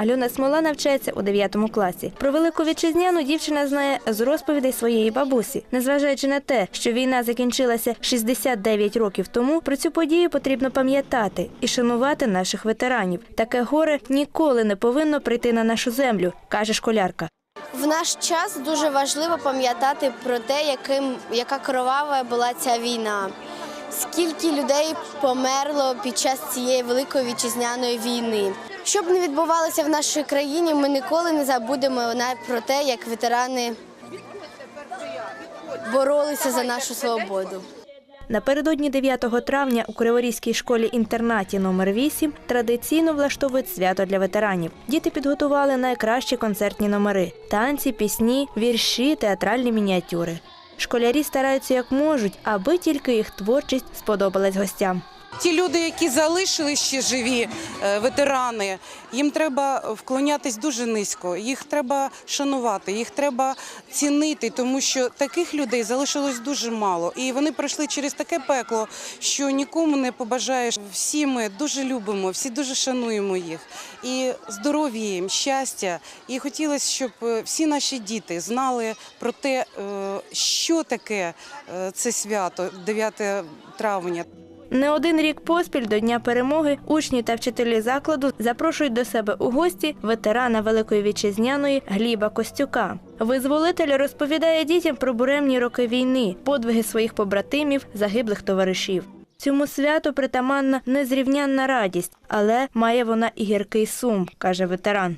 Альона Смола навчається у 9 класі. Про велику вітчизняну дівчина знає з розповідей своєї бабусі. Незважаючи на те, що війна закінчилася 69 років тому, про цю подію потрібно пам'ятати і шанувати наших ветеранів. Таке горе ніколи не повинно прийти на нашу землю, каже школярка. В наш час дуже важливо пам'ятати про те, яким, яка кровава була ця війна. Скільки людей померло під час цієї великої вітчизняної війни. Що б не відбувалося в нашій країні, ми ніколи не забудемо про те, як ветерани боролися за нашу свободу. Напередодні 9 травня у Криворізькій школі-інтернаті номер 8 традиційно влаштовують свято для ветеранів. Діти підготували найкращі концертні номери: танці, пісні, вірші, театральні мініатюри. Школярі стараються як можуть, аби тільки їх творчість сподобалась гостям. Ті люди, які залишили ще живі е, ветерани, їм треба вклонятись дуже низько. Їх треба шанувати, їх треба цінити, тому що таких людей залишилось дуже мало. І вони пройшли через таке пекло, що нікому не побажаєш. Всі ми дуже любимо, всі дуже шануємо їх. І здоров'я їм, щастя. І хотілося, щоб е, всі наші діти знали про те, е, що таке це свято 9 травня. Не один рік поспіль до Дня перемоги учні та вчителі закладу запрошують до себе у гості ветерана Великої вітчизняної Гліба Костюка. Визволитель розповідає дітям про буремні роки війни, подвиги своїх побратимів, загиблих товаришів. Цьому святу притаманна незрівнянна радість, але має вона і гіркий сум, каже ветеран.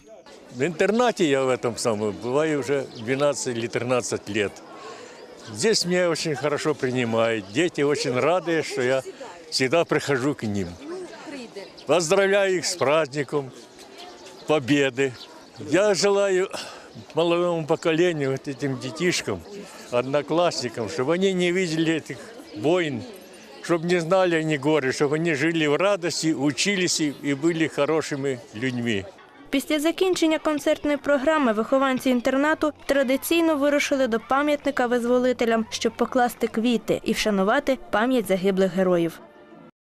В интернате я в этом самом бываю уже 12 или 13 лет. Здесь меня очень хорошо принимают. Дети очень рады, что я всегда прихожу к ним. Поздравляю их с праздником Победы. Я желаю молодому поколению, вот этим детишкам, одноклассникам, чтобы они не видели этих войн, чтобы не знали они горе, чтобы они жили в радости, учились и и были хорошими людьми. Після закінчення концертної програми вихованці інтернату традиційно вирушили до пам'ятника визволителям, щоб покласти квіти і вшанувати пам'ять загиблих героїв.